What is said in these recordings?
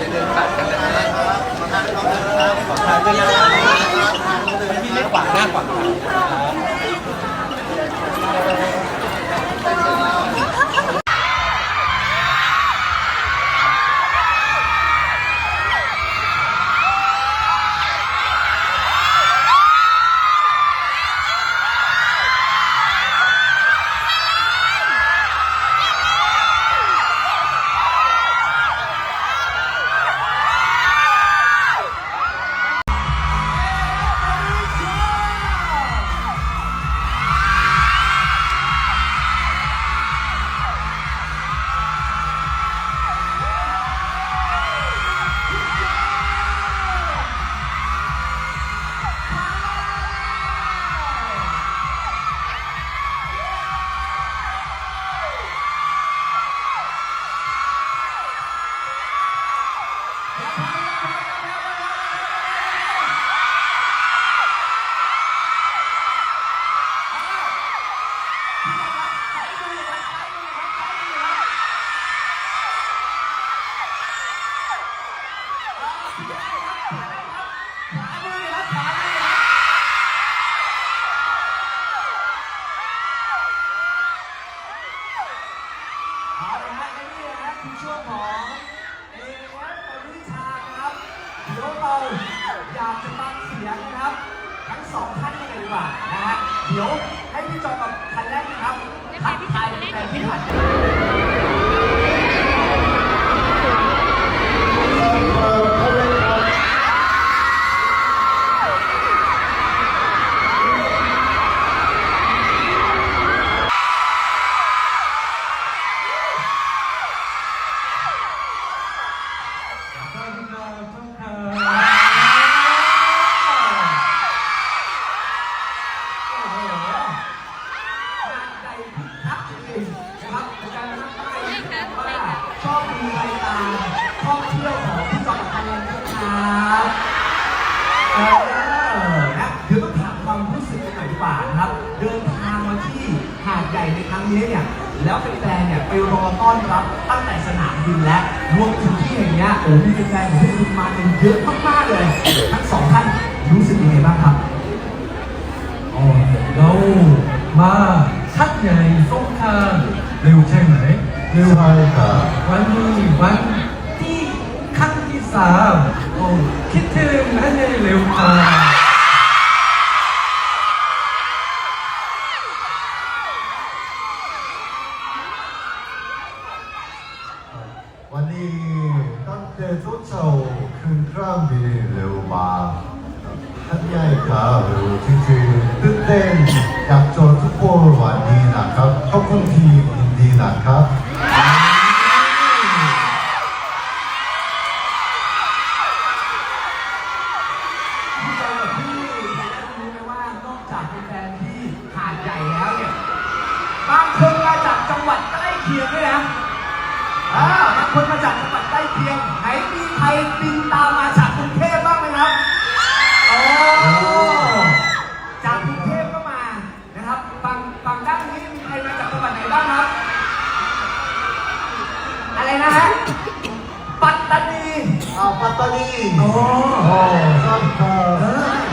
จะเดินผ่านกันนะครับขอทานด้วยนะครับพี่เล็กขวางหน้าขวา ง คึกคักจริงๆนะครับในการมานั่งใต้นี่ถือว่าชอบดูรายการท่องเที่ยวของพี่จอกับคันแรกนะครับเออนะเดี๋ยวต้องถามความรู้สึกกันหน่อยดีกว่านะครับ เดินทางมาที่หาดใหญ่ในครั้งนี้เนี่ยแล้วแฟนๆเนี่ยไปรอต้อนรับตั้งแต่สนามบินและรวมถึงที่แห่งเนี้ยโอ้มีแฟนๆของคุณมากันเยอะมากๆเลย ทั้งสองท่านรู้สึกยังไงบ้างครับ อ๋อเรามา ชัดใหญ่สงครามเร็วใช่ไหมเร็วใช่ครับวันนี้วันที่ครั้งที่สามโอ้คิดถึงอันนี้เร็วค่ะวันนี้ตั้งแต่เช้าขึ้นเครื่องบินเร็วมากท่านใหญ่ครับเร็วจริงๆตื่น เต้นอยากเจอทุกคนวันนี้นะครับขอบคุณที่ยินดีนะครับพี่เจอกับพี่รู้ไหมว่านอกจากเป็นแฟนที่หาดใหญ่แล้วเนี่ยบางคนมาจากจังหวัดใกล้เคียงด้วยนะคนมาจากจังหวัดใกล้เคียงไหนมีใครบินตามมาจาก ปัตตานี โอ้ โอ้สวัสดีครัเอบอ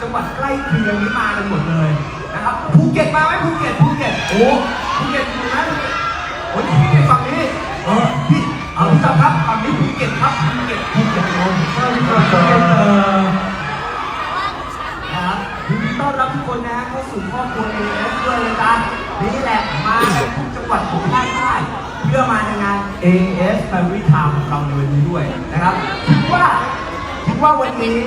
จังหวัดใกล้เคียงนี้มากันหมดเลยนะครับภูเก็ตมาไหมภูเก็ตภูเก็ตโอ้ภูเก็ตอยู่นะภูเก็ตโอ้ยพี่ในฝั่งนี้เออพี่เอาพี่จอมครับฝั่งนี้ภูเก็ตครับภูเก็ตภูเก็ตสวัสดีคเอ่รับอครับยินดีต้อนรับทุกคนนะเข้าสู่ครอบครัวเอเอสด้วยเลยกันนี่แหละมาจากทุกจังหวัดของภาคใต้เพื่อมาในงาน AS Family Time ของเราในวันนี้ด้วยนะครับคิดว่าคิดว่าวันนี้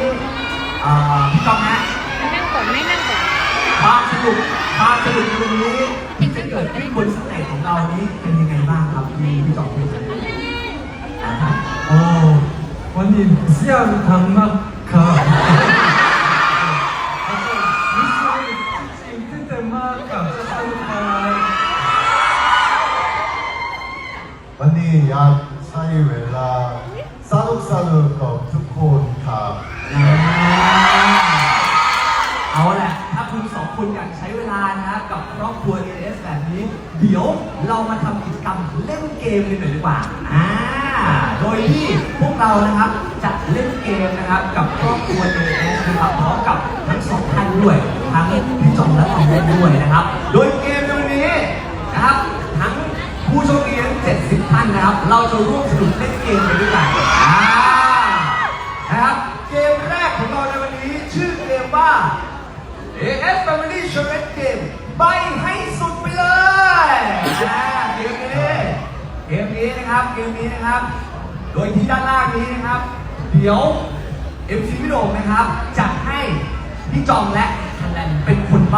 พี่กองฮะไม่นั่งก่ไม่นั่งก่อความสนุกความสนุกตรงนี้ที่จะเกิดขึ้นบนสเตจของเรานี้เป็นยังไงบ้างครับพี่พี่กองครัโอ้วันนี้เสียงทำมากครับมิสซิ่งสิ่งที่เต็มากกับจะสนุกไปวันนี้อยากใช้เวลาสนุกสนุก มกันหน่อยดีกว่าอ่า โดยที่พวกเรานะครับจะเล่นเกมนะครับกับครอบครัวเนสนะครับพร้อมกับทั้งสองท่านด้วยทั้งพี่จอมและทองเล่นด้วยนะครับ โดยเกมในวันนี้นะครับทั้งผู้โชคดีทั้ง70ท่านนะครับ เราจะร่วมสนุก นี้นะครับ โดยที่ด้านล่างนี้นะครับ เดี๋ยว MC พี่โด่งนะครับจะให้พี่จอมและทันแลนเป็นคนใบ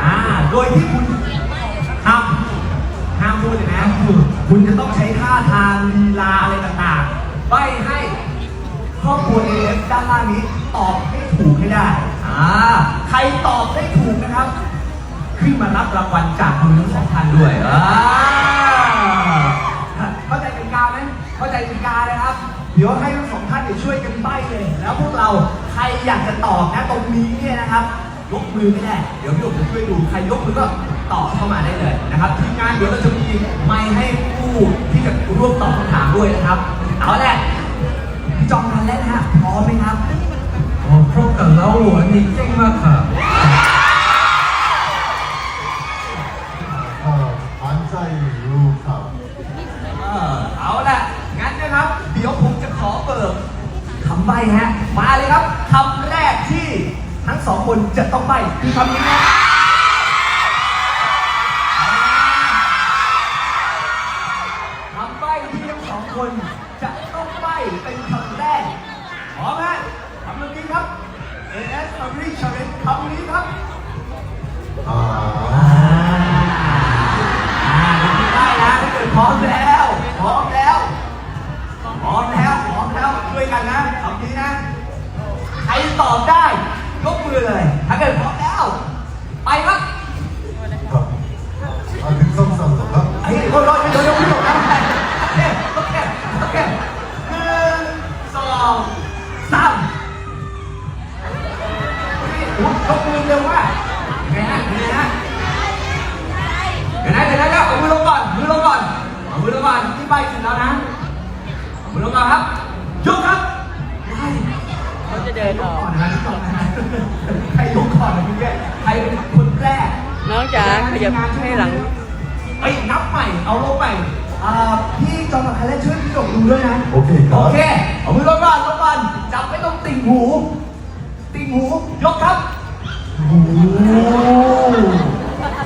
อ่าโดยที่คุณห้ามห้ามพูดเลยนะคุณคุณจะต้องใช้ท่าทางลีลาอะไรต่างๆใบให้ครอบครัว AF ด้านล่างนี้ตอบให้ถูกให้ได้อ่าใครตอบได้ถูกนะครับ ขึ้นมารับรางวัลจากคุณทั้งสองท่านด้วยอ่า อยากจะตอบนะตรงนี้เนี่ยนะครับ ยกมือไม่ได้ เดี๋ยวพี่ผมจะช่วยดูใครยกมือก็ตอบเข้ามาได้เลยนะครับทีมงานเดี๋ยวเราจะมีไมค์ให้ผู้ที่จะร่วมตอบคำถามด้วยนะครับเอาแหละพี่จองกันแล้วนะพร้อมไหมครับพร้อมกันแล้วอันนี้เก่งมากค่ะ AS Family Challenge คำนี้ครับอ่าอ่าได้นะถ้าเกิดพร้อมแล้ว พร้อมแล้ว พร้อมแล้ว พร้อมแล้ว ช่วยกันนะคำนี้นะ ใครตอบได้ ยกมือเลย ถ้าเกิดพร้อมแล้ว ไปครับครับอ่าถึงสองสามเหรอครั เอ้ยนับใหม่ เอาลงใหม่อ่าพี่จอมกับใครเล่นช่วยพี่หลงดูด้วยนะ โอเคครับโอเค เอามือลงก่อนลงก่อนจับไม่ต้องติ่งหู ติ่งหู ยกครับโอ้โห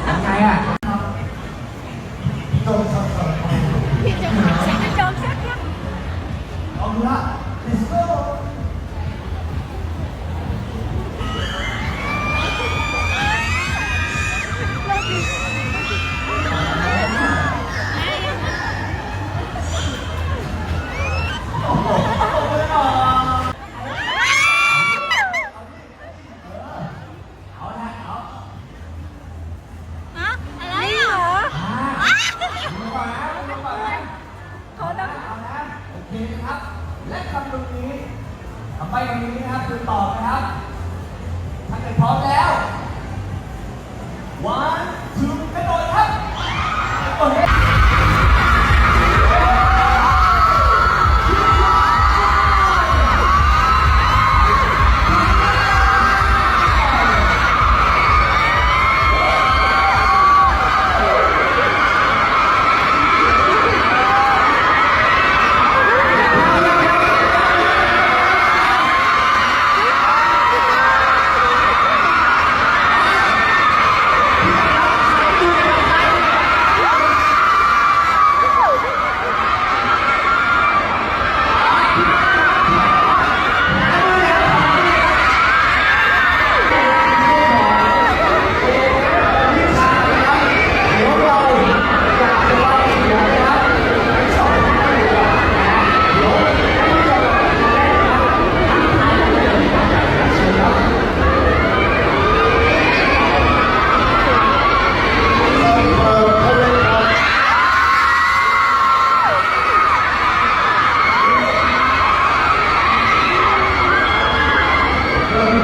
ยังไงอะ นี้คำใบ้คำนี้นะครับคือตอบนะครับ ถ้าเกิดพร้อมแล้ว one two กระโดดครับกระโดด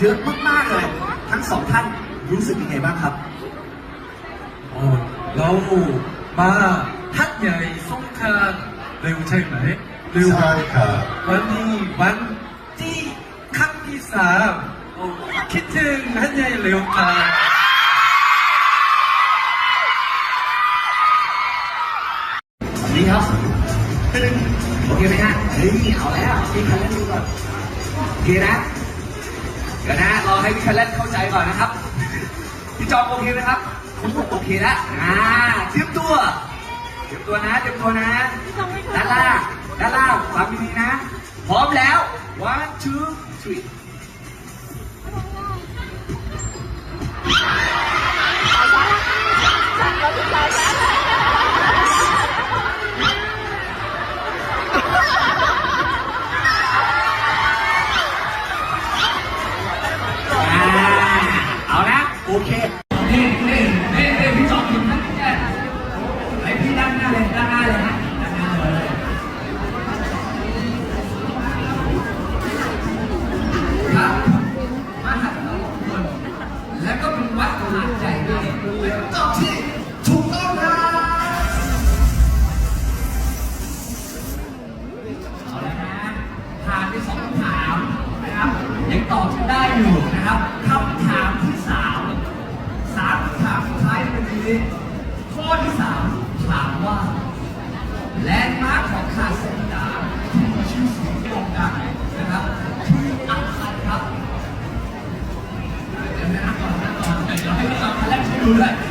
เยอะมากๆเลย ทั้งสองท่านรู้สึกยังไงบ้างครับ 어, 라오 마 한야이 송칸 레오 차이나이 레오 ใช่ครับ 완이 완띠 칸기삼 어, 키튼 한야이 레오칸 นี่ครับโอเคไหมฮะเฮ้ยเอาแล้วพี่คัน เล่นดูก่อนโอเคนะเดี๋ยวนะรอให้พี่คันเล่นเข้าใจก่อนนะครับ พี่จอมโอเคไหมครับผมบอกโอเคแล้วอ่าเตรียมตัว เตรียมตัวนะเตรียมตัวนะ ด้านล่าง ด้านล่างฟังดีๆนะ พร้อมแล้ว one two three อ่า วัดขาดใหญ่ด้วยเป็นคำตอบที่ถูกต้องครับเอาละนะผ่านไปสองคำถามนะครับ ยังตอบกันได้อยู่นะครับ ค